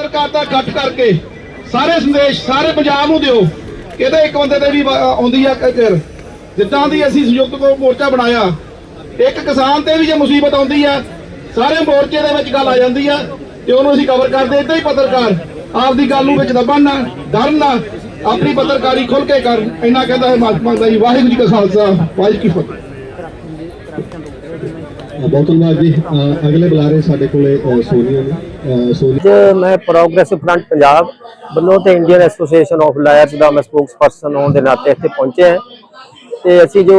ਸਰਕਾਰ ਦਾ ਇਕੱਠ ਕਰਕੇ ਸਾਰੇ ਸੰਦੇਸ਼, ਸਾਰੇ ਪੰਜਾਬ ਨੂੰ ਦਿਓ। ਇਹਦੇ ਇੱਕ ਬੰਦੇ ਤੇ ਵੀ ਆਉਂਦੀ ਆ ਕਰ ਜਿੱਦਾਂ ਦੀ ਅਸੀਂ ਸੰਯੁਕਤ ਕੋ ਮੋਰਚਾ ਬਣਾਇਆ, ਇੱਕ ਕਿਸਾਨ ਤੇ ਵੀ ਜੇ ਮੁਸੀਬਤ ਆਉਂਦੀ ਆ, ਸਾਰੇ ਮੋਰਚੇ ਦੇ ਵਿੱਚ ਗੱਲ ਆ ਜਾਂਦੀ ਆ ਤੇ ਉਹਨੂੰ ਅਸੀਂ ਕਵਰ ਕਰਦੇ ਇਦਾਂ ਹੀ ਪੱਤਰਕਾਰ ਆਪਦੀ ਗੱਲ ਨੂੰ ਵਿੱਚ ਦਬਣ ਨਾ, ਡਰਨ ਨਾ, ਆਪਣੀ ਪੱਤਰਕਾਰੀ ਖੁੱਲ ਕੇ ਕਰ। ਇੰਨਾ ਕਹਿੰਦਾ ਹੈ ਮਹਾਤਮਾ ਦਾ ਜੀ ਵਾਹਿਗੁਰੂ ਜੀ ਕਾ ਖਾਲਸਾ, ਵਾਹਿਗੁਰੂ ਜੀ ਕੀ ਫਤਿਹ। ਬਹੁਤ ਧੰਨਵਾਦ ਜੀ। ਅਗਲੇ ਬੁਲਾਰੇ ਸਾਡੇ ਕੋਲੇ ਸੋਨੀਆ ਨੇ ਸੋਨੀਆ ਮੈਂ ਪ੍ਰੋਗਰੈਸਿਵ ਫਰੰਟ ਪੰਜਾਬ ਵੱਲੋਂ ਤੇ ਇੰਡੀਅਨ ਐਸੋਸੀਏਸ਼ਨ ਆਫ ਲਾਇਰਸ ਦਾ ਮੈਂ ਸਪੋਕਸਪਰਸਨ ਹੋਣ ਦੇ ਨਾਤੇ ਇੱਥੇ ਪਹੁੰਚੇ ਹਾਂ। ਤੇ ਅਸੀਂ ਜੋ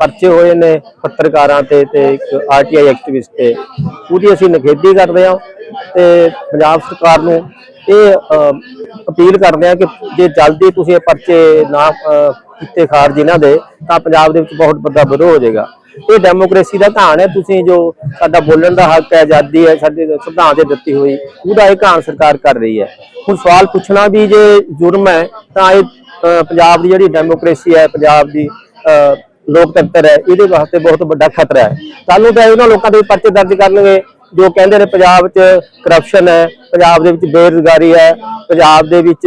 ਪਰਚੇ ਹੋਏ ਨੇ ਪੱਤਰਕਾਰਾਂ ਤੇ ਤੇ ਇੱਕ ਆਰਟੀਆਈ ਐਕਟਿਵਿਸਟ ਤੇ, ਉਹਦੀ ਅਸੀਂ ਨਿਖੇਧੀ ਕਰਦੇ ਹਾਂ ਤੇ ਪੰਜਾਬ ਸਰਕਾਰ ਨੂੰ ਇਹ ਅਪੀਲ ਕਰਦੇ ਹਾਂ ਕਿ ਜੇ ਜਲਦੀ ਤੁਸੀਂ ਇਹ ਪਰਚੇ ਨਾ ਕੀਤੇ ਖਾਰਜ ਇਹਨਾਂ ਦੇ, ਤਾਂ ਪੰਜਾਬ ਦੇ ਵਿੱਚ ਬਹੁਤ ਵੱਡਾ ਵਿਰੋਧ ਹੋ ਜਾਏਗਾ। ਇਹ ਡੈਮੋਕ੍ਰੇਸੀ ਦਾ ਘਾਣ ਹੈ। ਤੁਸੀਂ ਜੋ ਸਾਡਾ ਬੋਲਣ ਦਾ ਹੱਕ ਹੈ ਆਜ਼ਾਦੀ ਹੈ ਸਾਡੇ ਸੰਵਿਧਾਨ ਦੇ ਦਿੱਤੀ ਹੋਈ ਉਹਦਾ ਇਹ ਘਾਣ ਸਰਕਾਰ ਕਰ ਰਹੀ ਹੈ। ਹੁਣ ਸਵਾਲ ਪੁੱਛਣਾ ਵੀ ਜੇ ਜੁਰਮ ਹੈ ਤਾਂ ਇਹ ਪੰਜਾਬ ਦੀ ਜਿਹੜੀ ਡੈਮੋਕ੍ਰੇਸੀ ਹੈ ਪੰਜਾਬ ਦੀ ਅਹ, ਲੋਕਤੰਤਰ ਹੈ ਇਹਦੇ ਵਾਸਤੇ ਬਹੁਤ ਵੱਡਾ ਖਤਰਾ ਹੈ। ਸਾਨੂੰ ਤਾਂ ਉਹਨਾਂ ਲੋਕਾਂ ਦੇ ਪਰਚੇ ਦਰਜ ਕਰਨਗੇ ਜੋ ਕਹਿੰਦੇ ਨੇ ਪੰਜਾਬ 'ਚ ਕਰਪਸ਼ਨ ਹੈ ਪੰਜਾਬ ਦੇ ਵਿੱਚ ਬੇਰੁਜ਼ਗਾਰੀ ਹੈ ਪੰਜਾਬ ਦੇ ਵਿੱਚ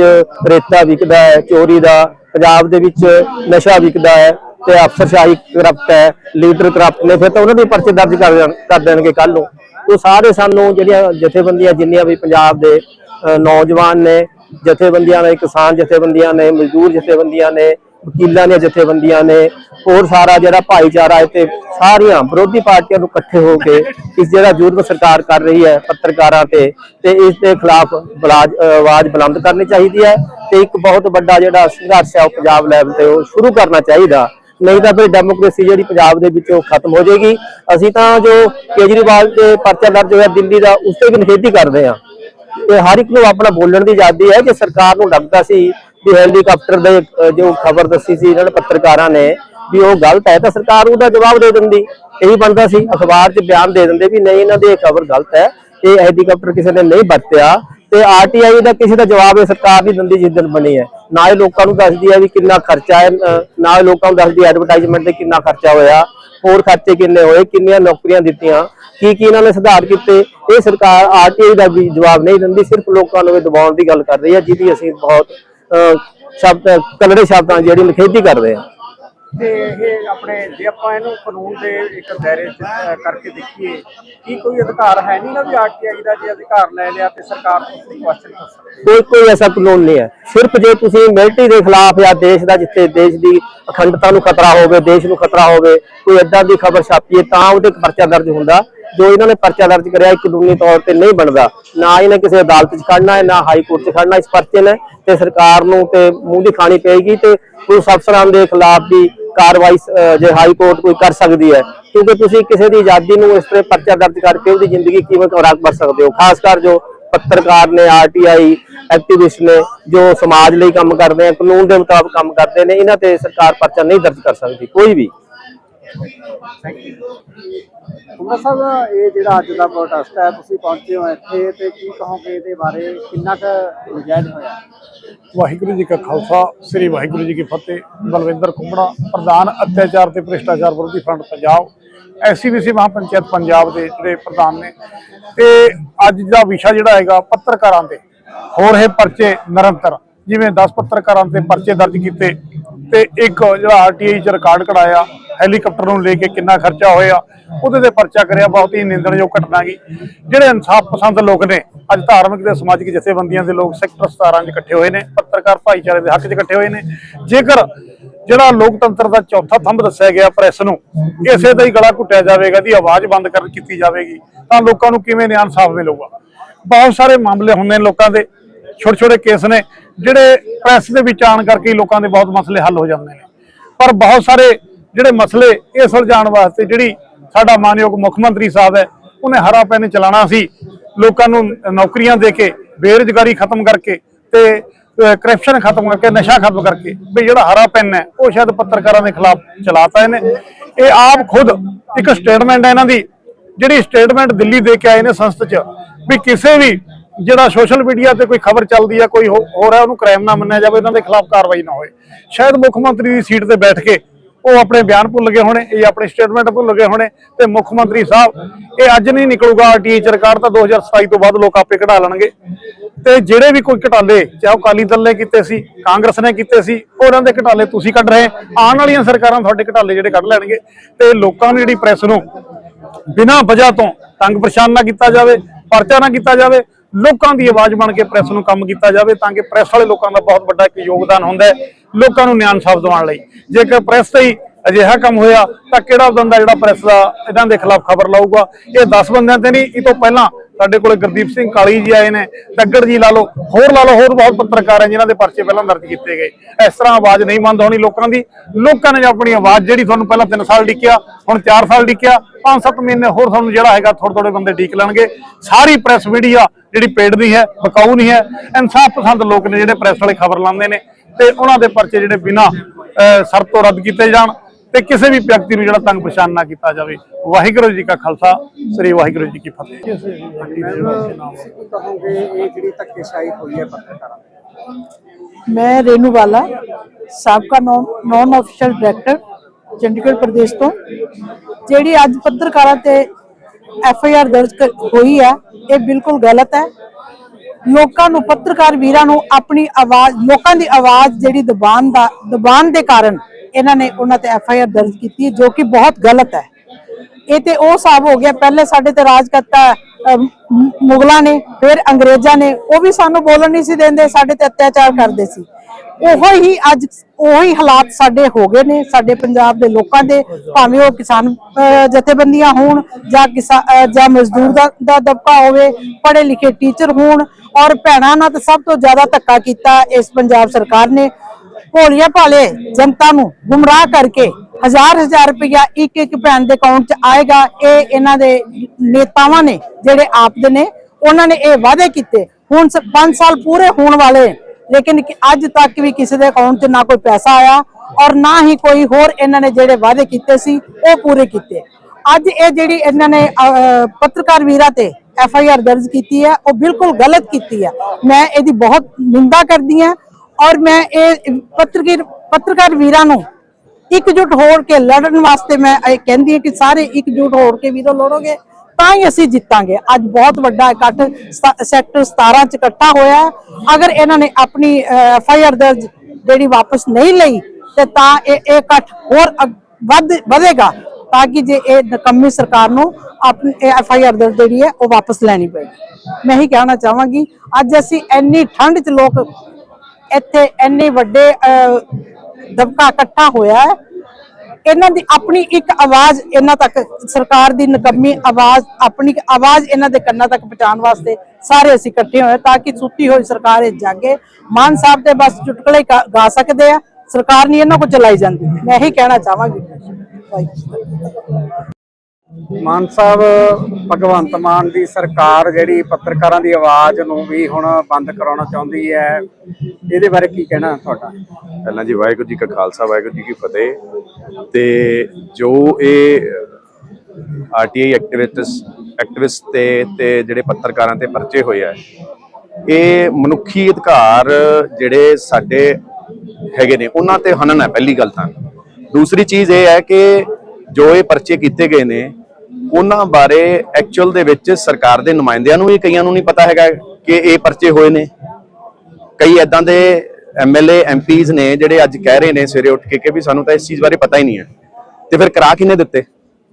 ਰੇਤਾ ਵਿਕਦਾ ਹੈ ਚੋਰੀ ਦਾ ਪੰਜਾਬ ਦੇ ਵਿੱਚ ਨਸ਼ਾ ਵਿਕਦਾ ਹੈ। ਤੇ ਅਫਸਰਸ਼ਾਹੀ ਕਰਪਟ ਹੈ, ਲੀਡਰ ਕਰਪਟ ਨੇ, ਫਿਰ ਤਾਂ ਉਹਨਾਂ ਦੇ ਪਰਚੇ ਦਰਜ ਕਰ ਦੇਣ- ਕਰ ਦੇਣਗੇ ਕੱਲ ਨੂੰ। ਉਹ ਸਾਰੇ ਸਾਨੂੰ ਜਿਹੜੀਆਂ ਜਥੇਬੰਦੀਆਂ, ਜਿੰਨੀਆਂ ਵੀ ਪੰਜਾਬ ਦੇ ਨੌਜਵਾਨ ਨੇ, ਜਥੇਬੰਦੀਆਂ ਨੇ, ਕਿਸਾਨ ਜਥੇਬੰਦੀਆਂ ਨੇ, ਮਜ਼ਦੂਰ ਜਥੇਬੰਦੀਆਂ ਨੇ, ਵਕੀਲਾਂ ਦੀਆਂ ਜਥੇਬੰਦੀਆਂ ਨੇ, ਹੋਰ ਸਾਰਾ ਜਿਹੜਾ ਭਾਈਚਾਰਾ ਹੈ ਸਾਰੀਆਂ ਵਿਰੋਧੀ ਪਾਰਟੀਆਂ ਨੂੰ ਇਕੱਠੇ ਹੋ ਕੇ ਇਸ ਜਿਹੜਾ ਜੁਰਮ ਸਰਕਾਰ ਕਰ ਰਹੀ ਹੈ ਪੱਤਰਕਾਰਾਂ ਤੇ ਤੇ ਇਸ ਦੇ ਖਿਲਾਫ ਬਲਾਜ ਆਵਾਜ਼ ਬੁਲੰਦ ਕਰਨੀ ਚਾਹੀਦੀ ਹੈ ਤੇ ਇੱਕ ਬਹੁਤ ਵੱਡਾ ਜਿਹੜਾ ਸੰਘਰਸ਼ ਹੈ ਉਹ ਪੰਜਾਬ ਲੈਵਲ ਤੇ ਉਹ ਸ਼ੁਰੂ ਕਰਨਾ ਚਾਹੀਦਾ। ਨਹੀਂ ਤਾਂ ਫਿਰ ਡੈਮੋਕ੍ਰੇਸੀ ਜਿਹੜੀ ਪੰਜਾਬ ਦੇ ਵਿੱਚੋਂ ਖਤਮ ਹੋ ਜਾਏਗੀ। ਅਸੀਂ ਤਾਂ ਜੋ ਕੇਜਰੀਵਾਲ ਤੇ ਪਰਚਾ ਦਰਜ ਹੋਇਆ ਦਿੱਲੀ ਦਾ, ਉਸ ਤੇ ਵੀ ਨਿਖੇਧੀ ਕਰਦੇ ਹਾਂ। ਇਹ ਹਰ ਇੱਕ ਨੂੰ ਆਪਣਾ ਬੋਲਣ ਦੀ ਆਜ਼ਾਦੀ ਹੈ ਜੇ ਸਰਕਾਰ ਨੂੰ ਲੱਗਦਾ ਸੀ ਵੀ ਹੈਲੀਕਾਪਟਰ ਦੇ ਜੋ ਖਬਰ ਦੱਸੀ ਸੀ ਇਹਨਾਂ ਨੇ ਪੱਤਰਕਾਰਾਂ ਨੇ ਵੀ ਉਹ ਗਲਤ ਹੈ, ਤਾਂ ਸਰਕਾਰ ਉਹਦਾ ਜਵਾਬ ਦੇ ਦਿੰਦੀ। ਇਹੀ ਬਣਦਾ ਸੀ, ਅਖਬਾਰ 'ਚ ਬਿਆਨ ਦੇ ਦਿੰਦੇ ਵੀ ਨਹੀਂ, ਇਹਨਾਂ ਦੀ ਇਹ ਖਬਰ ਗਲਤ ਹੈ। ਇਹ ਹੈਲੀਕਾਪਟਰ ਕਿਸੇ ਨੇ ਨਹੀਂ ਵਰਤਿਆ। ਤੇ ਆਰਟੀਆਈ ਦਾ ਕਿਸੇ ਦਾ ਜਵਾਬ ਇਹ ਸਰਕਾਰ ਨਹੀਂ ਦਿੰਦੀ ਜਿਸ ਦਿਨ ਬਣੀ ਹੈ। ਨਾ ਇਹ ਲੋਕਾਂ ਨੂੰ ਦੱਸਦੀ ਹੈ ਵੀ ਕਿੰਨਾ ਖਰਚਾ ਹੈ ਨਾ ਇਹ ਲੋਕਾਂ ਨੂੰ ਦੱਸਦੀ ਐਡਵਰਟਾਈਜ਼ਮੈਂਟ ਤੇ ਕਿੰਨਾ ਖਰਚਾ ਹੋਇਆ, ਹੋਰ ਖਰਚੇ ਕਿੰਨੇ ਹੋਏ, ਕਿੰਨੀਆਂ ਨੌਕਰੀਆਂ ਦਿੱਤੀਆਂ, ਕੀ ਕੀ ਇਹਨਾਂ ਨੇ ਸੁਧਾਰ ਕੀਤੇ। ਇਹ ਸਰਕਾਰ ਆਰਟੀਆਈ ਦਾ ਵੀ ਜਵਾਬ ਨਹੀਂ ਦਿੰਦੀ, ਸਿਰਫ ਲੋਕਾਂ ਨੂੰ ਇਹ ਦਬਾਉਣ ਦੀ ਗੱਲ ਕਰ ਰਹੀ ਹੈ, ਜਿਹਦੀ ਅਸੀਂ ਬਹੁਤ ਸ਼ਬਦ ਕਲੜੇ ਸ਼ਬਦਾਂ ਜਿਹੜੀ ਨਿਖੇਧੀ ਕਰਦੇ ਹਾਂ। ਤੇ ਇਹ ਆਪਣੇ ਜੇ ਆਪਾਂ ਇਹਨੂੰ ਕਾਨੂੰਨ ਦੇ ਇੱਕ ਦਾਇਰੇ 'ਚ ਕਰਕੇ ਦੇਖੀਏ, ਕੀ ਕੋਈ ਅਧਿਕਾਰ ਹੈ ਨਹੀਂ ਨਾ ਵੀ ਆਰਟੀਆਈ ਦਾ ਜੇ ਅਧਿਕਾਰ ਲੈ ਲਿਆ ਤੇ ਸਰਕਾਰ ਤੋਂ ਕੋਈ ਕੁਐਸਚਨ ਕਰ ਸਕਦੀ ਕੋਈ ਕੋਈ ਐਸਾ ਕਾਨੂੰਨ ਨਹੀਂ ਹੈ। ਸਿਰਫ ਜੇ ਤੁਸੀਂ ਮਿਲਟਰੀ ਦੇ ਖਿਲਾਫ ਜਾਂ ਦੇਸ਼ ਦਾ ਜਿੱਥੇ ਦੇਸ਼ ਦੀ ਅਖੰਡਤਾ ਨੂੰ ਖਤਰਾ ਹੋਵੇ, ਦੇਸ਼ ਨੂੰ ਖਤਰਾ ਹੋਵੇ, ਕੋਈ ਏਦਾਂ ਦੀ ਖਬਰ ਛਾਪੀਏ ਤਾਂ ਉਹਦੇ ਪਰਚਾ ਦਰਜ ਹੁੰਦਾ। ਜੋ ਇਹਨਾਂ ਨੇ ਪਰਚਾ ਦਰਜ ਕਰਿਆ ਕਾਨੂੰਨੀ ਤੌਰ ਤੇ ਨਹੀਂ ਬਣਦਾ। ਨਾ ਇਹਨੇ ਕਿਸੇ ਅਦਾਲਤ 'ਚ ਖੜਨਾ ਹੈ, ਨਾ ਹਾਈ ਕੋਰਟ 'ਚ ਖੜਨਾ ਇਸ ਪਰਚੇ ਨੇ ਤੇ ਸਰਕਾਰ ਨੂੰ ਤੇ ਮੂੰਹ ਦੀ ਖਾਣੀ ਪਏਗੀ ਤੇ ਪੁਲਿਸ ਅਫਸਰਾਂ ਦੇ ਖਿਲਾਫ ਵੀ ਕਾਰਵਾਈ ਜੇ ਹਾਈ ਕੋਰਟ ਕੋਈ ਕਰ ਸਕਦੀ ਹੈ, ਕਿਉਂਕਿ ਤੁਸੀਂ ਕਿਸੇ ਦੀ ਆਜ਼ਾਦੀ ਨੂੰ ਇਸ ਤਰ੍ਹਾਂ ਪਰਚਾ ਦਰਜ ਕਰਕੇ ਉਹਦੀ ਜ਼ਿੰਦਗੀ ਕਿਵੇਂ ਖਰਾਬ ਕਰ ਸਕਦੇ ਹੋ। ਖਾਸ ਕਰ ਜੋ ਪੱਤਰਕਾਰ ਨੇ ਆਰਟੀਆਈ ਐਕਟਿਵਿਸਟ ਨੇ, ਜੋ ਸਮਾਜ ਲਈ ਕੰਮ ਕਰਦੇ ਆ, ਕਾਨੂੰਨ ਦੇ ਮੁਤਾਬਕ ਕੰਮ ਕਰਦੇ ਨੇ, ਇਹਨਾਂ ਤੇ ਸਰਕਾਰ ਪਰਚਾ ਨਹੀਂ ਦਰਜ ਕਰ ਸਕਦੀ, ਕੋਈ ਵੀ। ਕੁਮਰਾ ਸਾਹਿਬ, ਇਹ ਜਿਹੜਾ ਅੱਜ ਦਾ ਪ੍ਰੋਟੈਸਟ ਹੈ, ਤੁਸੀਂ ਪਹੁੰਚੇ ਹੋ ਇੱਥੇ ਤੇ ਕੀ ਕਹੋਗੇ ਇਹਦੇ ਬਾਰੇ? ਕਿੰਨਾ ਕੁ ਨਜਾਇਜ਼ ਹੋਇਆ? ਵਾਹਿਗੁਰੂ ਜੀ ਕਾ ਖਾਲਸਾ, ਸ੍ਰੀ ਵਾਹਿਗੁਰੂ ਜੀ ਕੀ ਫਤਿਹ। ਬਲਵਿੰਦਰ ਕੁੰਬੜਾ ਪ੍ਰਧਾਨ ਅਤਿਆਚਾਰ ਤੇ ਭ੍ਰਿਸ਼ਟਾਚਾਰ ਵਿਰੋਧੀ ਫਰੰਟ ਪੰਜਾਬ, ਐਸਸੀਬੀਸੀ ਮਹਾਪੰਚਾਇਤ ਪੰਜਾਬ ਦੇ ਜਿਹੜੇ ਪ੍ਰਧਾਨ ਨੇ। ਤੇ ਅੱਜ ਦਾ ਵਿਸ਼ਾ ਜਿਹੜਾ ਹੈਗਾ, ਪੱਤਰਕਾਰਾਂ ਦੇ ਹੋਰ ਇਹ ਪਰਚੇ ਨਿਰੰਤਰ, ਜਿਵੇਂ 10 ਪੱਤਰਕਾਰਾਂ ਤੇ ਪਰਚੇ ਦਰਜ ਕੀਤੇ। ਤੇ ਇੱਕ ਜਿਹੜਾ ਆਰਟੀਆਈ ਚ ਰਿਕਾਰਡ ਕਢਾਇਆ। ਹੈਲੀਕਾਪਟਰ ਨੂੰ ਲੈ ਕੇ ਕਿੰਨਾ ਖਰਚਾ ਹੋਇਆ, ਉਹਦੇ ਤੇ ਪਰਚਾ ਕਰਿਆ, ਬਹੁਤ ਹੀ ਨਿੰਦਣਯੋਗ ਘਟਨਾ ਗੀ ਜਿਹੜੇ ਇਨਸਾਫ ਪਸੰਦ ਲੋਕ ਨੇ, ਅੱਜ ਧਾਰਮਿਕ ਤੇ ਸਮਾਜਿਕ ਜਥੇਬੰਦੀਆਂ ਦੇ ਲੋਕ ਸੈਕਟਰ 17 ਚ ਇਕੱਠੇ ਹੋਏ ਨੇ, ਪੱਤਰਕਾਰ ਭਾਈਚਾਰੇ ਦੇ ਹੱਕ 'ਚ ਇਕੱਠੇ ਹੋਏ ਨੇ। ਜੇਕਰ ਜਿਹੜਾ ਲੋਕਤੰਤਰ ਦਾ ਚੌਥਾ ਥੰਬ ਦੱਸਿਆ ਗਿਆ ਪ੍ਰੈਸ ਨੂੰ, ਇਸੇ ਦਾ ਹੀ ਗਲਾ ਘੁੱਟਿਆ ਜਾਵੇਗਾ ਦੀ ਆਵਾਜ਼ ਬੰਦ ਕਰ ਕੀਤੀ ਜਾਵੇਗੀ, ਤਾਂ ਲੋਕਾਂ ਨੂੰ ਕਿਵੇਂ ਨਿਆਂ ਇਨਸਾਫ ਮਿਲੂਗਾ? ਬਹੁਤ ਸਾਰੇ ਮਾਮਲੇ ਹੁੰਦੇ ਨੇ ਲੋਕਾਂ ਦੇ ਛੋਟੇ ਛੋਟੇ ਕੇਸ ਨੇ, ਜਿਹੜੇ ਪ੍ਰੈਸ ਦੇ ਵਿੱਚ ਆਣ ਕਰਕੇ ਲੋਕਾਂ ਦੇ ਬਹੁਤ ਮਸਲੇ ਹੱਲ ਹੋ ਜਾਂਦੇ ਨੇ। ਪਰ ਬਹੁਤ ਸਾਰੇ ਜਿਹੜੇ ਮਸਲੇ ਇਹ ਸੁਲਝਾਉਣ ਵਾਸਤੇ ਜਿਹੜੀ ਸਾਡਾ ਮਾਨਯੋਗ ਮੁੱਖ ਮੰਤਰੀ ਸਾਹਿਬ ਹੈ, ਉਹਨੇ ਹਰਾ ਪੈਨ ਚਲਾਣਾ ਸੀ। ਲੋਕਾਂ ਨੂੰ ਨੌਕਰੀਆਂ ਦੇ ਕੇ, ਬੇਰੁਜ਼ਗਾਰੀ ਖਤਮ ਕਰਕੇ ਤੇ ਕਰਪਸ਼ਨ ਖਤਮ ਕਰਕੇ, ਨਸ਼ਾ ਖਤਮ ਕਰਕੇ ਵੀ ਜਿਹੜਾ ਹਰਾ ਪੈਨ ਹੈ, ਉਹ ਸ਼ਾਇਦ ਪੱਤਰਕਾਰਾਂ ਦੇ ਖਿਲਾਫ ਚਲਾਤਾ ਇਹਨੇ। ਇਹ ਆਪ ਖੁਦ ਇੱਕ ਸਟੇਟਮੈਂਟ ਹੈ ਇਹਨਾਂ ਦੀ, ਜਿਹੜੀ ਸਟੇਟਮੈਂਟ ਦਿੱਲੀ ਦੇ ਕੇ ਆਏ ਨੇ ਸੰਸਦ 'ਚ ਵੀ ਕਿਸੇ ਵੀ ਜਿਹੜਾ ਸੋਸ਼ਲ ਮੀਡੀਆ ਤੇ ਕੋਈ ਖਬਰ ਚੱਲਦੀ ਹੈ ਕੋਈ ਹੋ ਹੋ ਰਿਹਾ, ਉਹਨੂੰ ਕ੍ਰਾਈਮ ਨਾ ਮੰਨਿਆ ਜਾਵੇ, ਇਹਨਾਂ ਦੇ ਖਿਲਾਫ ਕਾਰਵਾਈ ਨਾ ਹੋਏ। ਸ਼ਾਇਦ ਮੁੱਖ ਮੰਤਰੀ ਦੀ ਸੀਟ ਤੇ ਬੈਠ ਕੇ ਉਹ ਆਪਣੇ ਬਿਆਨ ਭੁੱਲ ਗਏ ਹੋਣੇ, ਇਹ ਆਪਣੀ ਸਟੇਟਮੈਂਟ ਭੁੱਲ ਗਏ ਹੋਣੇ ਤੇ ਮੁੱਖ ਮੰਤਰੀ ਸਾਹਿਬ, ਇਹ ਅੱਜ ਨਹੀਂ ਨਿਕਲੂਗਾ ਆਰਟੀਆਈ ਰਿਕਾਰਡ ਤਾਂ 2027 ਤੋਂ ਬਾਅਦ ਲੋਕ ਆਪੇ ਕਢਾ ਲੈਣਗੇ। ਤੇ ਜਿਹੜੇ ਵੀ ਕੋਈ ਘਟਾਲੇ, ਚਾਹੇ ਉਹ ਅਕਾਲੀ ਦਲ ਨੇ ਕੀਤੇ ਸੀ, ਕਾਂਗਰਸ ਨੇ ਕੀਤੇ ਸੀ, ਉਹਨਾਂ ਦੇ ਘਟਾਲੇ ਤੁਸੀਂ ਕੱਢ ਰਹੇ ਆਉਣ ਵਾਲੀਆਂ ਸਰਕਾਰਾਂ ਤੁਹਾਡੇ ਘਟਾਲੇ ਜਿਹੜੇ ਕੱਢ ਲੈਣਗੇ। ਤੇ ਲੋਕਾਂ ਨੂੰ ਜਿਹੜੀ ਪ੍ਰੈਸ ਨੂੰ ਬਿਨਾਂ ਵਜ੍ਹਾ ਤੋਂ ਤੰਗ ਪਰੇਸ਼ਾਨ ਨਾ ਕੀਤਾ ਜਾਵੇ, ਪਰਚਾ ਨਾ ਕੀਤਾ ਜਾਵੇ ਲੋਕਾਂ ਦੀ ਆਵਾਜ਼ ਬਣ ਕੇ ਪ੍ਰੈਸ ਨੂੰ ਕੰਮ ਕੀਤਾ ਜਾਵੇ ਤਾਂ ਕਿ ਪ੍ਰੈਸ ਵਾਲੇ ਲੋਕਾਂ ਦਾ ਬਹੁਤ ਵੱਡਾ ਇੱਕ ਯੋਗਦਾਨ ਹੁੰਦਾ ਹੈ, ਲੋਕਾਂ ਨੂੰ ਨਿਆਂ ਇਨਸਾਫ ਦਿਵਾਉਣ ਲਈ। ਜੇਕਰ ਪ੍ਰੈਸ ਤੇ ਹੀ ਅਜਿਹਾ ਕੰਮ ਹੋਇਆ ਤਾਂ ਕਿਹੜਾ ਬੰਦਾ ਜਿਹੜਾ ਪ੍ਰੈਸ ਦਾ ਇਹਨਾਂ ਦੇ ਖਿਲਾਫ ਖਬਰ ਲਾਊਗਾ? ਇਹ 10 ਬੰਦਿਆਂ ਤੇ ਨਹੀਂ, ਇਹ ਤੋਂ ਪਹਿਲਾਂ ਸਾਡੇ ਕੋਲੇ ਗੁਰਦੀਪ ਸਿੰਘ ਕਾਲੀ ਜੀ ਆਏ ਨੇ ਤੱਗੜ ਜੀ ਲਾ ਲਓ, ਹੋਰ ਲਾ ਲਓ, ਹੋਰ ਬਹੁਤ ਪੱਤਰਕਾਰ ਹੈ ਜਿਨ੍ਹਾਂ ਦੇ ਪਰਚੇ ਪਹਿਲਾਂ ਦਰਜ ਕੀਤੇ ਗਏ। ਇਸ ਤਰ੍ਹਾਂ ਆਵਾਜ਼ ਨਹੀਂ ਬੰਦ ਹੋਣੀ ਲੋਕਾਂ ਦੀ। ਲੋਕਾਂ ਨੇ ਆਪਣੀ ਆਵਾਜ਼ ਜਿਹੜੀ ਤੁਹਾਨੂੰ ਪਹਿਲਾਂ 3 ਸਾਲ ਡਿੱਕਿਆ, ਹੁਣ 4 ਸਾਲ ਡਿੱਕਿਆ 5-7 ਮਹੀਨੇ ਹੋਰ ਤੁਹਾਨੂੰ ਜਿਹੜਾ ਹੈਗਾ ਥੋੜੇ ਥੋੜੇ ਬੰਦੇ ਡੀਕ ਲੈਣਗੇ। ਸਾਰੀ ਪ੍ਰੈਸ ਮੀਡੀਆ ਜਿਹੜੀ ਪੇੜ ਦੀ ਹੈ, ਬਕਾਊ ਨਹੀਂ ਹੈ, ਇਨਸਾਫ ਪਸੰਦ ਲੋਕ ਨੇ ਜਿਹੜੇ ਪ੍ਰੈਸ ਵਾਲੇ ਖਬਰ ਲਾਉਂਦੇ ਨੇ ਤੇ ਉਹਨਾਂ ਦੇ ਪਰਚੇ ਜਿਹੜੇ ਬਿਨਾਂ ਸਰ ਤੋਂ ਰੱਦ ਕੀਤੇ ਜਾਣ। ਤੇ ਕਿਸੇ ਵੀ ਵਿਅਕਤੀ ਨੂੰ ਜਿਹੜਾ ਤੰਗ ਪਰੇਸ਼ਾਨ ਨਾ ਕੀਤਾ ਜਾਵੇ। ਵਾਹਿਗੁਰੂ ਜੀ ਕਾ ਖਾਲਸਾ, ਸ੍ਰੀ ਵਾਹਿਗੁਰੂ ਜੀ ਕੀ ਫਤਿਹ। ਕਹੋਗੇ ਇਹ ਜਿਹੜੀ ਧੱਕੇਸ਼ਾਹੀ ਹੋਈ ਹੈ ਪੱਤਰਕਾਰਾਂ ਮੈਂ ਰੇਨੂ ਵਾਲਾ, ਸਾਬਕਾ non official director Chandigarh Pradesh ਤੋਂ। ਜਿਹੜੀ ਅੱਜ ਪੱਤਰਕਾਰਾਂ ਤੇ ਐਫ ਆਈ ਆਰ ਦਰਜ ਹੋਈ ਹੈ, ਇਹ ਬਿਲਕੁਲ ਗਲਤ ਹੈ। ਲੋਕਾਂ ਨੂੰ, ਪੱਤਰਕਾਰ ਵੀਰਾਂ ਨੂੰ ਆਪਣੀ ਆਵਾਜ਼ ਲੋਕਾਂ ਦੀ ਆਵਾਜ਼ ਜਿਹੜੀ ਦਬਾਨ ਦਾ ਦਬਾਨ ਦੇ ਕਾਰਨ ਇਹਨਾਂ ਨੇ ਉਹਨਾਂ ਤੇ ਐਫ ਆਈ ਆਰ ਦਰਜ ਕੀਤੀ ਹੈ, ਜੋ ਕਿ ਬਹੁਤ ਗਲਤ ਹੈ। ਇਹ ਤੇ ਉਹ ਹਿਸਾਬ ਹੋ ਗਿਆ, ਪਹਿਲੇ ਸਾਡੇ ਤੇ ਰਾਜ ਕਰਤਾ ਮੁਗਲਾਂ ਨੇ, ਫਿਰ ਅੰਗਰੇਜ਼ਾਂ ਨੇ, ਉਹ ਵੀ ਸਾਨੂੰ ਬੋਲਣ ਨਹੀਂ ਸੀ ਦਿੰਦੇ, ਸਾਡੇ ਤੇ ਅਤਿਆਚਾਰ ਕਰਦੇ ਸੀ। ਉਹੋ ਹੀ ਅੱਜ, ਉਹੀ ਹਾਲਾਤ ਸਾਡੇ ਹੋ ਗਏ ਨੇ, ਸਾਡੇ ਪੰਜਾਬ ਦੇ ਲੋਕਾਂ ਦੇ, ਭਾਵੇਂ ਉਹ ਕਿਸਾਨ ਜਥੇਬੰਦੀਆਂ ਹੋਣ, ਜਾਂ ਕਿਸਾ ਜਾਂ ਮਜ਼ਦੂਰ ਦਾ ਦਾ ਦਬਕਾ ਹੋਵੇ ਪੜ੍ਹੇ ਲਿਖੇ ਟੀਚਰ ਹੋਣ, ਔਰ ਭੈਣਾਂ ਨਾਲ ਤਾਂ ਸਭ ਤੋਂ ਜ਼ਿਆਦਾ ਧੱਕਾ ਕੀਤਾ ਇਸ ਪੰਜਾਬ ਸਰਕਾਰ ਨੇ ਭੋਲੀਆਂ ਭਾਲੇ ਜਨਤਾ ਨੂੰ ਗੁੰਮਰਾਹ ਕਰਕੇ ਹਜ਼ਾਰ ਹਜ਼ਾਰ ਰੁਪਇਆ ਇੱਕ ਇੱਕ ਭੈਣ ਦੇ ਅਕਾਊਂਟ 'ਚ ਆਏਗਾ। ਇਹ ਇਹਨਾਂ ਦੇ ਨੇਤਾਵਾਂ ਨੇ, ਜਿਹੜੇ ਆਪ ਦੇ ਨੇ, ਉਹਨਾਂ ਨੇ ਇਹ ਵਾਅਦੇ ਕੀਤੇ। ਹੁਣ 5 ਸਾਲ ਪੂਰੇ ਹੋਣ ਵਾਲੇ ਲੇਕਿਨ ਅੱਜ ਤੱਕ ਵੀ ਕਿਸੇ ਦੇ ਅਕਾਊਂਟ 'ਚ ਨਾ ਕੋਈ ਪੈਸਾ ਆਇਆ ਔਰ ਨਾ ਹੀ ਕੋਈ ਹੋਰ ਇਹਨਾਂ ਨੇ ਜਿਹੜੇ ਵਾਅਦੇ ਕੀਤੇ ਸੀ, ਉਹ ਪੂਰੇ ਕੀਤੇ। ਅੱਜ ਇਹ ਜਿਹੜੀ ਇਹਨਾਂ ਨੇ ਪੱਤਰਕਾਰ ਵੀਰਾਂ ਤੇ ਐਫ ਆਈ ਆਰ ਦਰਜ ਕੀਤੀ ਹੈ, ਉਹ ਬਿਲਕੁਲ ਗਲਤ ਕੀਤੀ ਹੈ। ਮੈਂ ਇਹਦੀ ਬਹੁਤ ਨਿੰਦਾ ਕਰਦੀ ਹਾਂ। ਔਰ ਮੈਂ ਇਹ ਪੱਤਰਕਾਰ ਪੱਤਰਕਾਰ ਵੀਰਾਂ ਨੂੰ ਇਕਜੁੱਟ ਹੋ ਕੇ ਲੜਨ ਵਾਸਤੇ ਮੈਂ ਇਹ ਕਹਿੰਦੀ ਹਾਂ ਕਿ ਸਾਰੇ ਇਕਜੁੱਟ ਹੋ ਕੇ ਵੀਰੋ ਲੜੋਗੇ, ਤਾਂ ਹੀ ਅਸੀਂ ਜਿੱਤਾਂਗੇ। ਅੱਜ ਬਹੁਤ ਵੱਡਾ ਇਕੱਠ ਸੈਕਟਰ 17 ਚ ਇਕੱਠਾ ਹੋਇਆ ਅਗਰ ਇਹਨਾਂ ਨੇ ਆਪਣੀ ਐਫ ਆਈ ਆਰ ਦਰਜ ਜਿਹੜੀ ਵਾਪਸ ਨਹੀਂ ਲਈ, ਤੇ ਤਾਂ ਇਹ ਇਕੱਠ ਹੋਰ ਵੱਧ, ਵਧੇਗਾ, ਤਾਂ ਕਿ ਜੇ ਇਹ ਨਕੰਮੀ ਸਰਕਾਰ ਨੂੰ ਆਪਣੀ ਐਫ ਆਈ ਆਰ ਦਰਜ ਜਿਹੜੀ ਹੈ, ਉਹ ਵਾਪਸ ਲੈਣੀ ਪਏਗੀ। ਮੈਂ ਹੀ ਕਹਿਣਾ ਚਾਹਾਂਗੀ, ਅੱਜ ਅਸੀਂ ਇੰਨੀ ਠੰਡ 'ਚ ਲੋਕ ਇੱਥੇ ਇੰਨੇ ਵੱਡੇ ਦਬਕਾ ਇਕੱਠਾ ਹੋਇਆ ਹੈ। ਇਹਨਾਂ ਦੀ ਆਪਣੀ ਇੱਕ ਆਵਾਜ਼ ਇਹਨਾਂ ਤੱਕ, ਸਰਕਾਰ ਦੀ ਨਕੰਮੀ ਆਵਾਜ਼, ਆਪਣੀ ਆਵਾਜ਼ ਇਹਨਾਂ ਦੇ ਕੰਨਾਂ ਤੱਕ ਪਹੁੰਚਾਉਣ ਵਾਸਤੇ ਸਾਰੇ ਅਸੀਂ ਇਕੱਠੇ ਹੋਏ ਤਾਂ ਕਿ ਸੁੱਤੀ ਹੋਈ ਸਰਕਾਰ ਇਹ ਜਾਗੇ। ਮਾਨ ਸਾਹਿਬ ਤੇ ਬਸ ਚੁਟਕਲੇ ਗਾ ਸਕਦੇ ਆ। ਸਰਕਾਰ ਨਹੀਂ ਇਹਨਾਂ ਕੋ ਚਲਾਈ ਜਾਂਦੀ। ਮੈਂ ਇਹੀ ਕਹਿਣਾ ਚਾਹਾਂਗੀ। ਮਾਨ ਸਾਹਿਬ, ਭਗਵੰਤ ਮਾਨ ਦੀ ਸਰਕਾਰ ਜਿਹੜੀ ਪੱਤਰਕਾਰਾਂ ਦੀ ਆਵਾਜ਼ ਨੂੰ ਵੀ ਹੁਣ ਬੰਦ ਕਰਾਉਣਾ ਚਾਹੁੰਦੀ ਹੈ, ਇਹਦੇ ਬਾਰੇ ਕੀ ਕਹਿਣਾ ਤੁਹਾਡਾ? ਪਹਿਲਾਂ ਜੀ ਵਾਹਿਗੁਰੂ ਜੀ ਕਾ ਖਾਲਸਾ, ਵਾਹਿਗੁਰੂ ਜੀ ਕੀ ਫਤਿਹ। ਤੇ ਜੋ ਇਹ ਆਰਟੀਆਈ ਐਕਟਿਵਿਸਟ ਐਕਟਿਵਿਸਟ ਤੇ ਤੇ ਜਿਹੜੇ ਪੱਤਰਕਾਰਾਂ ਤੇ ਪਰਚੇ ਹੋਏ ਆ, ਇਹ ਮਨੁੱਖੀ ਅਧਿਕਾਰ ਜਿਹੜੇ ਸਾਡੇ ਹੈਗੇ ਨੇ, ਉਹਨਾਂ ਤੇ ਹਨਨ ਹੈ, ਪਹਿਲੀ ਗੱਲ ਤਾਂ। ਦੂਸਰੀ ਚੀਜ਼ ਇਹ ਹੈ ਕਿ ਜੋ ਇਹ ਪਰਚੇ ਕੀਤੇ ਗਏ ਨੇ ਉਹਨਾਂ ਬਾਰੇ ਐਕਚੁਅਲ ਦੇ ਵਿੱਚ ਸਰਕਾਰ ਦੇ ਨੁਮਾਇੰਦਿਆਂ ਨੂੰ ਵੀ, ਕਈਆਂ ਨੂੰ ਨਹੀਂ ਪਤਾ ਹੈਗਾ ਕਿ ਇਹ ਪਰਚੇ ਹੋਏ ਨੇ। ਕਈ ਐਦਾਂ ਦੇ ਐਮਐਲਏ ਐਮਪੀਜ਼ ਨੇ ਜਿਹੜੇ ਅੱਜ ਕਹਿ ਰਹੇ ਨੇ ਸਵੇਰੇ ਉੱਠ ਕੇ ਕਿ ਵੀ ਸਾਨੂੰ ਤਾਂ ਇਸ ਚੀਜ਼ ਬਾਰੇ ਪਤਾ ਹੀ ਨਹੀਂ ਹੈ। ਤੇ ਫਿਰ ਕਰਾ ਕਿਹਨੇ ਦਿੱਤੇ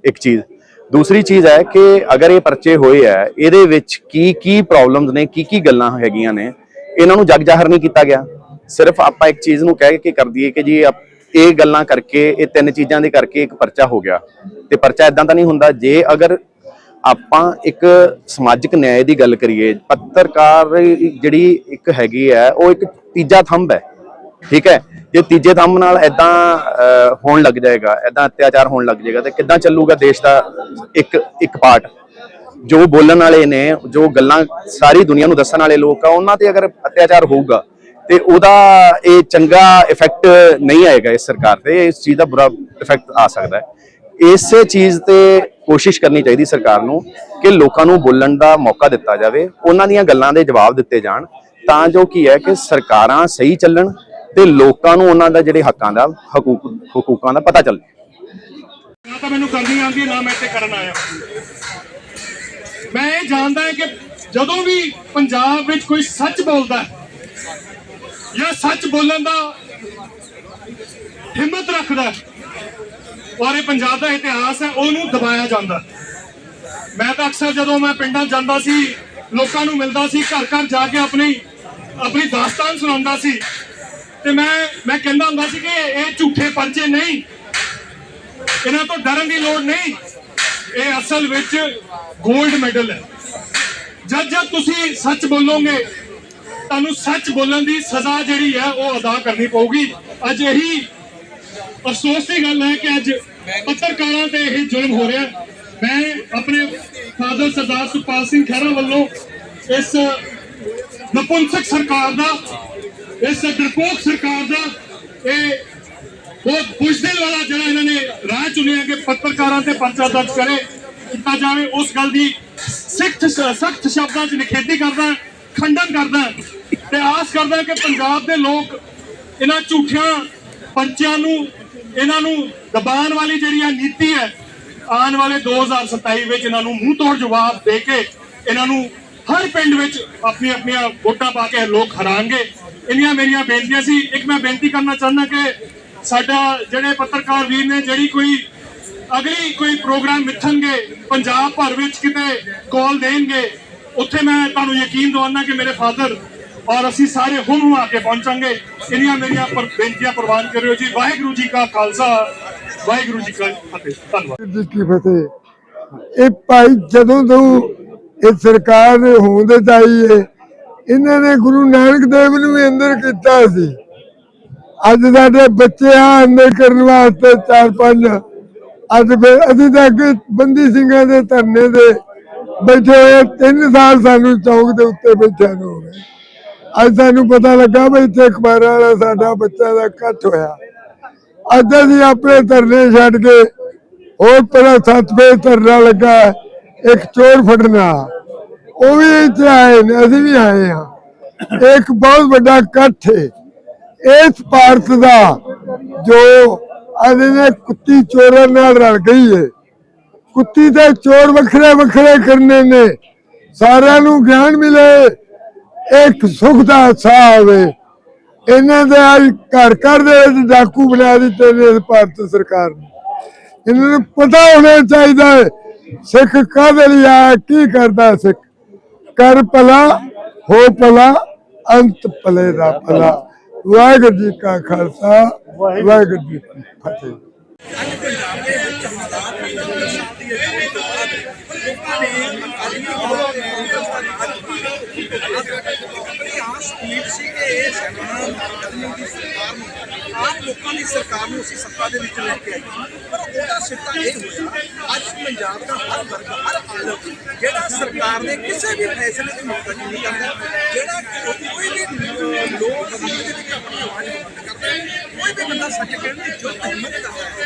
ਇੱਕ ਚੀਜ਼? ਦੂਸਰੀ ਚੀਜ਼ ਹੈ ਕਿ ਅਗਰ ਇਹ ਪਰਚੇ ਹੋਏ ਆ ਇਹਦੇ ਵਿੱਚ ਕੀ ਕੀ ਪ੍ਰੋਬਲਮਸ ਨੇ, ਕੀ ਕੀ ਗੱਲਾਂ ਹੈਗੀਆਂ ਨੇ, ਇਹਨਾਂ ਨੂੰ ਜਗ ਜਾਹਰ ਨਹੀਂ ਕੀਤਾ ਗਿਆ। ਸਿਰਫ ਆਪਾਂ ਇੱਕ ਚੀਜ਼ ਨੂੰ ਕਹਿ ਕੇ ਕਰ ਦਈਏ ਕਿ ਜੀ ਇਹ ਗੱਲਾਂ ਕਰਕੇ, ਇਹ ਤਿੰਨ ਚੀਜ਼ਾਂ ਦੇ ਕਰਕੇ ਇੱਕ ਪਰਚਾ ਹੋ ਗਿਆ। ਤੇ ਪਰਚਾ ਇਦਾਂ ਤਾਂ ਨਹੀਂ ਹੁੰਦਾ, ਜੇ ਅਗਰ ਆਪਾਂ ਇੱਕ ਸਮਾਜਿਕ ਨਿਆਂ ਦੀ ਗੱਲ ਕਰੀਏ, ਪੱਤਰਕਾਰ ਜਿਹੜੀ ਇੱਕ ਹੈਗੀ ਹੈ, ਉਹ ਇੱਕ ਤੀਜਾ ਥੰਬ ਹੈ। ਠੀਕ ਹੈ? ਜੇ ਤੀਜੇ ਥੰਬ ਨਾਲ ਐਦਾਂ ਹੋਣ ਲੱਗ ਜਾਏਗਾ ਐਦਾਂ ਅਤਿਆਚਾਰ ਹੋਣ ਲੱਗ ਜਾਏਗਾ, ਤੇ ਕਿੱਦਾਂ ਚੱਲੂਗਾ ਦੇਸ਼ ਦਾ ਇੱਕ ਇੱਕ ਪਾਰਟ ਜੋ ਬੋਲਣ ਵਾਲੇ ਨੇ, ਜੋ ਗੱਲਾਂ ਸਾਰੀ ਦੁਨੀਆ ਨੂੰ ਦੱਸਣ ਵਾਲੇ ਲੋਕ ਆ, ਉਹਨਾਂ ਤੇ ਅਗਰ ਅਤਿਆਚਾਰ ਹੋਊਗਾ ਤੇ ਉਹਦਾ ਇਹ ਚੰਗਾ ਇਫੈਕਟ ਨਹੀਂ ਆਏਗਾ ਇਸ ਸਰਕਾਰ ਤੇ, ਇਸ ਚੀਜ਼ ਦਾ ਬੁਰਾ ਇਫੈਕਟ ਆ ਸਕਦਾ ਹੈ। ਇਸੇ ਚੀਜ਼ ਤੇ ਕੋਸ਼ਿਸ਼ ਕਰਨੀ ਚਾਹੀਦੀ ਸਰਕਾਰ ਨੂੰ ਕਿ ਲੋਕਾਂ ਨੂੰ ਬੋਲਣ ਦਾ ਮੌਕਾ ਦਿੱਤਾ ਜਾਵੇ, ਉਹਨਾਂ ਦੀਆਂ ਗੱਲਾਂ ਦੇ ਜਵਾਬ ਦਿੱਤੇ ਜਾਣ, ਤਾਂ ਜੋ ਕੀ ਹੈ ਕਿ ਸਰਕਾਰਾਂ ਸਹੀ ਚੱਲਣ ਤੇ ਲੋਕਾਂ ਨੂੰ ਉਹਨਾਂ ਦਾ ਜਿਹੜੇ ਹੱਕਾਂ ਦਾ, ਹਕੂਕ, ਹਕੂਕਾਂ ਦਾ ਪਤਾ ਚੱਲੇ। ਨਾ ਤਾਂ ਮੈਨੂੰ ਕਰਨੀ ਆਉਂਦੀ ਨਾ ਮੈਂ ਇੱਥੇ ਕਰਨ ਆਇਆ। ਮੈਂ ਇਹ ਜਾਣਦਾ ਹਾਂ ਕਿ ਜਦੋਂ ਵੀ ਪੰਜਾਬ ਵਿੱਚ ਕੋਈ ਸੱਚ ਬੋਲਦਾ ਹੈ ਜਾਂ ਸੱਚ ਬੋਲਣ ਦਾ ਹਿੰਮਤ ਰੱਖਦਾ ਔਰ ਇਹ ਪੰਜਾਬ ਦਾ ਇਤਿਹਾਸ ਹੈ, ਉਹਨੂੰ ਦਬਾਇਆ ਜਾਂਦਾ ਮੈਂ ਤਾਂ ਅਕਸਰ ਜਦੋਂ ਮੈਂ ਪਿੰਡਾਂ ਜਾਂਦਾ ਸੀ, ਲੋਕਾਂ ਨੂੰ ਮਿਲਦਾ ਸੀ ਘਰ ਘਰ ਜਾ ਕੇ ਆਪਣੀ ਆਪਣੀ ਦਾਸਤਾਨ ਸੁਣਾਉਂਦਾ ਸੀ। ਤੇ ਮੈਂ ਮੈਂ ਕਹਿੰਦਾ ਹੁੰਦਾ ਸੀ ਕਿ ਇਹ ਝੂਠੇ ਪਰਚੇ ਨਹੀਂ। ਇਹਨਾਂ ਤੋਂ ਡਰਨ ਦੀ ਲੋੜ ਨਹੀਂ। ਇਹ ਅਸਲ ਵਿੱਚ 골ਡ ਮੈਡਲ ਹੈ। ਜਦ ਜਦ ਤੁਸੀਂ ਸੱਚ ਬੋਲੋਗੇ ਤੁਹਾਨੂੰ ਸੱਚ ਬੋਲਣ ਦੀ ਸਜ਼ਾ ਜਿਹੜੀ ਹੈ ਉਹ ਅਦਾ ਕਰਨੀ ਪਊਗੀ। ਅੱਜ ਇਹੀ ਅਫਸੋਸ ਦੀ ਗੱਲ ਹੈ ਕਿ ਅੱਜ ਪੱਤਰਕਾਰਾਂ ਤੇ ਇਹ ਜ਼ੁਲਮ ਹੋ ਰਿਹਾ ਮੈਂ ਆਪਣੇ ਫਾਦਰ ਸਰਦਾਰ ਸੁਪਾਲ ਸਿੰਘ ਖਹਿਰਾ ਵੱਲੋਂ ਇਸ ਨਪੁੰਸਕ ਸਰਕਾਰ ਦਾ, ਇਸ ਡਰਪੋਕ ਸਰਕਾਰ ਦਾ ਇਹ ਬਹੁਤ ਬੁਝਦਿਲ ਵਾਲਾ ਜਿਹੜਾ ਇਹਨਾਂ ਨੇ ਰਾਹ ਚੁਣਿਆ ਕਿ ਪੱਤਰਕਾਰਾਂ ਤੇ ਪਰਚਾ ਦਰਜ ਕਰੇ, ਕੀਤਾ ਜਾਵੇ। ਉਸ ਗੱਲ ਦੀ ਸਖਤ ਸਖਤ ਸ਼ਬਦਾਂ 'ਚ ਨਿਖੇਧੀ ਕਰਦਾ ਖੰਡਨ ਕਰਦਾ ਤੇ ਆਸ ਕਰਦਾ ਕਿ ਪੰਜਾਬ ਦੇ ਲੋਕ ਇਹਨਾਂ ਝੂਠਿਆਂ ਪਰਚਿਆਂ ਨੂੰ, ਇਹਨਾਂ ਨੂੰ ਦਬਾਉਣ ਵਾਲੀ ਜਿਹੜੀ ਆ ਨੀਤੀ ਹੈ, ਆਉਣ ਵਾਲੇ 2027 ਵਿੱਚ ਇਹਨਾਂ ਨੂੰ ਮੂੰਹ ਤੋੜ ਜਵਾਬ ਦੇ ਕੇ ਇਹਨਾਂ ਨੂੰ ਹਰ ਪਿੰਡ ਵਿੱਚ ਆਪਣੀ ਆਪਣੀਆਂ ਵੋਟਾਂ ਪਾ ਕੇ ਲੋਕ ਹਰਾਣਗੇ ਇੰਨੀਆਂ ਮੇਰੀਆਂ ਬੇਨਤੀਆਂ ਸੀ। ਇੱਕ ਮੈਂ ਬੇਨਤੀ ਕਰਨਾ ਚਾਹੁੰਦਾ ਕਿ ਸਾਡਾ ਜਿਹੜੇ ਪੱਤਰਕਾਰ ਵੀਰ ਨੇ, ਜਿਹੜੀ ਕੋਈ ਅਗਲੀ ਕੋਈ ਪ੍ਰੋਗਰਾਮ ਮਿੱਥਣਗੇ, ਪੰਜਾਬ ਭਰ ਵਿੱਚ ਕਿਤੇ ਕਾਲ ਦੇਣਗੇ ਉੱਥੇ ਮੈਂ ਤੁਹਾਨੂੰ ਯਕੀਨ ਦਿਵਾਉਣਾ ਕਿ ਮੇਰੇ ਫਾਦਰ ਔਰ ਅਸੀਂ ਸਾਰੇ ਹੁਣ ਨੂੰ ਕੇ ਪਹੁੰਚਾਂਗੇ। ਇੰਨੀਆਂ ਮੇਰੀਆਂ ਬੇਨਤੀਆਂ ਪ੍ਰਵਾਨ ਕਰਿਓ ਜੀ। ਵਾਹਿਗੁਰੂ ਜੀ ਕਾ ਖਾਲਸਾ, ਵਾਹਿਗੁਰੂ ਜੀ ਕੀ ਫਤਿਹ। ਧੰਨਵਾਦ। ਜੀ ਕੀ ਫਤਿਹ। ਇਹ ਭਾਈ ਜਦੋਂ ਤੋਂ ਇਹ ਸਰਕਾਰ ਦੇ ਹੋਂਦ ਚ ਹੈ ਇਹਨਾਂ ਨੇ ਗੁਰੂ ਨਾਨਕ ਦੇਵ ਨੂੰ ਵੀ ਅੰਦਰ ਕੀਤਾ ਸੀ। ਅੱਜ ਸਾਡੇ ਬੱਚੇ ਆ ਅੰਦਰ ਕਰਨ ਵਾਸਤੇ ਚਾਰ ਪੰਜ, ਅੱਜ ਫਿਰ ਅਸੀਂ ਤਾਂ ਅੱਗੇ ਬੰਦੀ ਸਿੰਘਾਂ ਦੇ ਧਰਨੇ ਦੇ ਬੈਠੇ ਹੋਏ ਤਿੰਨ ਸਾਲ ਸਾਨੂੰ ਚੌਕ ਦੇ ਉੱਤੇ ਬੈਠਿਆਂ ਨੂੰ ਹੋ ਗਏ। ਅੱਜ ਸਾਨੂੰ ਪਤਾ ਲੱਗਾ ਵੀ ਇੱਥੇ ਅਖਬਾਰਾਂ ਵਾਲਾ ਸਾਡਾ ਬੱਚਾ ਦਾ ਇਕੱਠ ਹੋਇਆ। ਅੱਜ ਅਸੀਂ ਆਪਣੇ ਧਰਨੇ ਛੱਡ ਕੇ ਹੋਰ ਪਹਿਲਾਂ ਸੱਤ ਵੇ ਧਰਨਾ ਲੱਗਾ, ਇੱਕ ਚੋਰ ਫੜਨਾ। ਉਹ ਵੀ ਇੱਥੇ ਆਏ ਨੇ, ਅਸੀਂ ਵੀ ਆਏ ਹਾਂ। ਇੱਕ ਬਹੁਤ ਵੱਡਾ ਇਕੱਠ ਹੈ ਇਸ ਭਾਰਤ ਦਾ ਜੋ ਅਜੇ ਕੁੱਤੀ ਚੋਰਾਂ ਨਾਲ ਰਲ ਗਈ ਹੈ ਕੁੱਤੀ ਦੇ ਚੋਰ ਵੱਖਰੇ ਵੱਖਰੇ ਕਰਨੇ ਨੇ। ਸਾਰਿਆਂ ਨੂੰ ਗਿਆਨ ਮਿਲੇ, ਇੱਕ ਸੁਖ ਦਾ ਸਾਹ ਆਵੇ। ਇਹਨਾਂ ਦੇ ਅੱਜ ਘਰ ਘਰ ਦੇ ਵਿੱਚ ਡਾਕੂ ਬਣਾ ਦਿੱਤੇ ਨੇ ਭਾਰਤ ਸਰਕਾਰ ਨੇ। ਇਹਨਾਂ ਨੂੰ ਪਤਾ ਹੋਣਾ ਚਾਹੀਦਾ ਹੈ, ਸਿੱਖ ਕਾਹਦੇ ਲਈ ਆਇਆ, ਕੀ ਕਰਦਾ ਸਿੱਖ? ਕਰ ਭਲਾ, ਹੋ ਭਲਾ, ਅੰਤ ਭਲੇ ਦਾ ਭਲਾ। ਵਾਹਿਗੁਰੂ ਜੀ ਕਾ ਖਾਲਸਾ, ਵਾਹਿਗੁਰੂ ਜੀ ਕੀ ਫਤਿਹ। ਆਪਣੀ ਆਸ ਉਮੀਦ ਸੀ ਕਿ ਇਹ ਸਰਕਾਰ ਆਦਮੀ ਦੀ ਸਰਕਾਰ ਨੂੰ ਆਮ ਲੋਕਾਂ ਦੀ ਸਰਕਾਰ ਨੂੰ ਅਸੀਂ ਸੱਤਾ ਦੇ ਵਿੱਚ ਲੈ ਕੇ ਆਈ ਪਰ ਉਹਦਾ ਸਿੱਟਾ ਇਹ ਹੋਇਆ ਅੱਜ ਪੰਜਾਬ ਦਾ ਹਰ ਵਰਗ ਹਰ ਆਲਮ ਜਿਹੜਾ ਸਰਕਾਰ ਦੇ ਕਿਸੇ ਵੀ ਫੈਸਲੇ ਦੀ ਮੁਖਤਜ ਨਹੀਂ ਕਰਦਾ ਜਿਹੜਾ ਕੋਈ ਵੀ ਲੋਕ ਸਭਾ ਦੇ ਵਿੱਚ ਆਪਣੀ ਆਵਾਜ਼ ਬੁਲੰਦ ਕਰਦਾ ਕੋਈ ਵੀ ਬੰਦਾ ਸੱਚ ਕਹਿਣ ਦੀ ਜੁਰਤ ਹਿੰਮਤ ਕਰਦਾ। ਹੈ